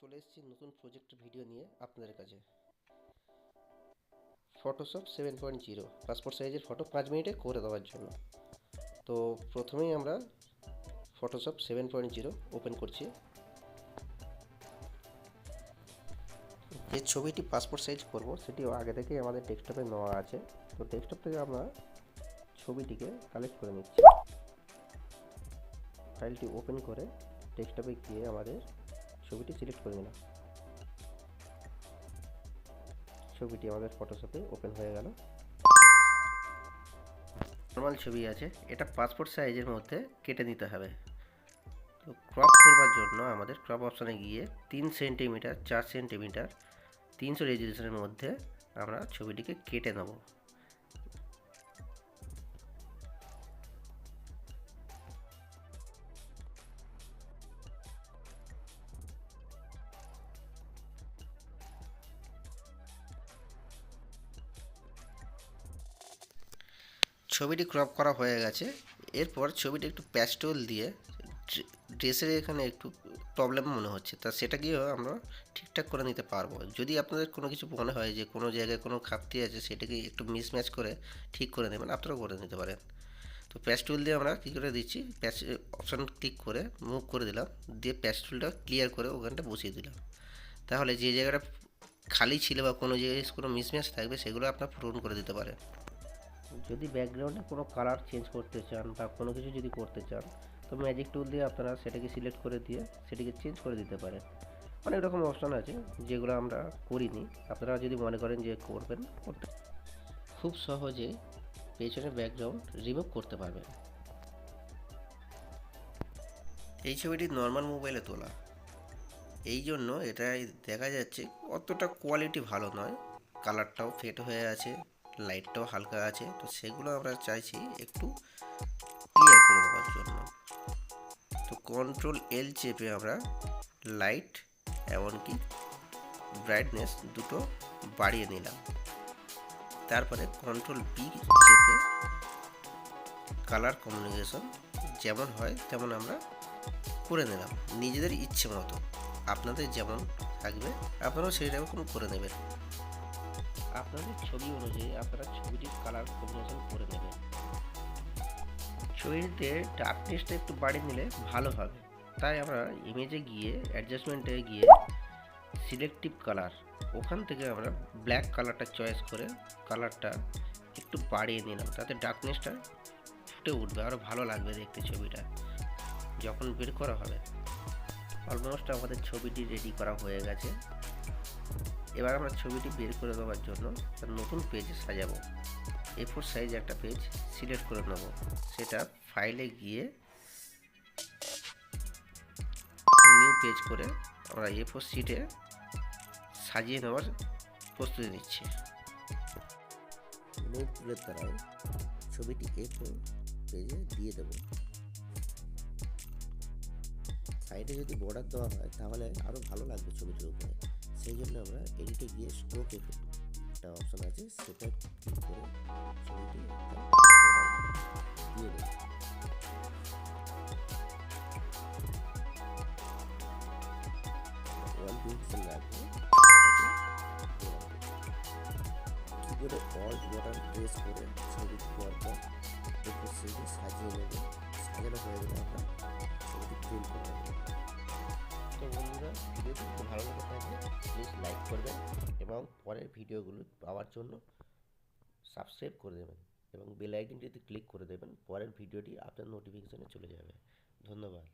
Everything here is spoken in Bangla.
চলে এসেছি নতুন প্রজেক্ট ভিডিও নিয়ে আপনাদের কাছে। Photoshop seven point zero passport সাইজের ফটো পাঁচ মিনিটে করে দেওয়ার জন্য। তো প্রথমেই আমরা Photoshop seven point zero open করছি। যে ছবিটি পাসপোর্ট সাইজ করব সেটি আগে থেকেই আমাদের ডেস্কটপে নেওয়া আছে। তো ডেস্কটপ থেকে আমরা ছবিটিকে কালেক্ট করে নিচ্ছি। ফাইলটি ওপেন করে ডেস্কটপে গিয়ে আমাদের ছবিটি সিলেক্ট করে নিলাম। ছবিটি আমাদের ফটোশপে ওপেন হয়ে গেল। নর্মাল ছবি আছে। এটা পাসপোর্ট সাইজের মধ্যে কেটে নিতে হবে। তো ক্রপ করবার জন্য আমাদের ক্রপ অপশানে গিয়ে তিন সেন্টিমিটার চার সেন্টিমিটার তিনশো রেজলিউশনের মধ্যে আমরা ছবিটিকে কেটে নেব। ছবিটি ক্রপ করা হয়ে গেছে। এরপর ছবিটি একটু প্যাস্টোল দিয়ে ড্রেসের এখানে একটু প্রবলেম মনে হচ্ছে। তা সেটাকেও আমরা ঠিকঠাক করে নিতে পারব। যদি আপনাদের কোনো কিছু মনে হয় যে কোনো জায়গায় কোনো খাপতি আছে, সেটাকে একটু মিসম্যাচ করে ঠিক করে নেবেন, আপনারাও করে নিতে পারেন। তো প্যাস্টুল দিয়ে আমরা কী করে দিচ্ছি? প্যাচ অপশান ক্লিক করে মুভ করে দিলাম। দিয়ে প্যাস্টুলটা ক্লিয়ার করে ওখানটা বসিয়ে দিলাম। তাহলে যে জায়গাটা খালি ছিল বা কোনো জায়গায় কোনো মিসম্যাচ থাকবে, সেগুলো আপনার পূরণ করে দিতে পারেন। যদি ব্যাকগ্রাউন্ডে কোনো কালার চেঞ্জ করতে চান বা কোনো কিছু যদি করতে চান, তো ম্যাজিক টুল দিয়ে আপনারা সেটাকে সিলেক্ট করে দিয়ে সেটাকে চেঞ্জ করে দিতে পারেন। অনেক রকম অপশান আছে যেগুলো আমরা করিনি। আপনারা যদি মনে করেন যে করবেন, করতে খুব সহজে পেছনের ব্যাকগ্রাউন্ড রিমুভ করতে পারবেন। এই ছবিটি নর্মাল মোবাইলে তোলা। এই জন্য এটা দেখা যাচ্ছে অতটা কোয়ালিটি ভালো নয়। কালারটাও ফেট হয়ে আছে। লাইটটাও হালকা আছে, তো সেগুলো আমরা চাইছি একটু ক্লিয়ার করে দেওয়ার জন্য। তো কন্ট্রোল এল চেপে আমরা লাইট এমনকি ব্রাইটনেস দুটো বাড়িয়ে নিলাম। তারপরে কন্ট্রোল বি চেপে কালার কমিউনিকেশন যেমন হয় তেমন আমরা করে নিলাম, নিজেদের ইচ্ছে মতো। আপনাদের যেমন থাকবে, আপনারাও সেই রকম করে নেবেন। আপনাদের ছবি অনুযায়ী আপনারা ছবিটির কালার কম্বিনেশন করে নেবেন। ছবিতে ডার্কনেসটা একটু বাড়িয়ে নিলে ভালো হবে। তাই আমরা ইমেজে গিয়ে অ্যাডজাস্টমেন্টে গিয়ে সিলেক্টিভ কালার ওখান থেকে আমরা ব্ল্যাক কালারটা চয়েস করে কালারটা একটু বাড়িয়ে নিলাম। তাতে ডার্কনেসটা ফুটে উঠবে আরও ভালো লাগবে দেখতে ছবিটা, যখন বের করা হবে। অলমোস্ট আমাদের ছবিটি রেডি করা হয়ে গেছে। এবার আমরা ছবিটি বের করে দেওয়ার জন্য একটা নতুন পেজ সাজাবো। এ ফোর সাইজ একটা পেজ সিলেক্ট করে নেব। সেটা ফাইলে গিয়ে নিউ পেজ করে আমরা এ ফোর সিটে সাজিয়ে নেওয়ার প্রস্তুতি নিচ্ছি। দ্বারাই ছবিটি এ ফোর পেজে দিয়ে দেব। সাইডে যদি বর্ডার দেওয়া হয়, তাহলে আরও ভালো লাগবে ছবিটির উপরে। সেই জন্য আমরা এডিটে গিয়ে স্ট্রোক এফেক্ট একটা অপশন আছে, সেটা ক্লিক করে ছবিটি দিয়ে দেব। সেটি সাজিয়ে নেব, সাজানো হয়ে গেলে আমরা ছবিটি প্রিন্ট করে নেব তো বন্ধুরা ভিডিওটি একটু ভালো লেগে থাকলে প্লিজ লাইক করবেন এবং পরের ভিডিওগুলো পাওয়ার জন্য সাবস্ক্রাইব করে দেবেন এবং বেল আইকনটিতে ক্লিক করে দেবেন, পরের ভিডিওটি আপনার নোটিফিকেশানে চলে যাবে। ধন্যবাদ।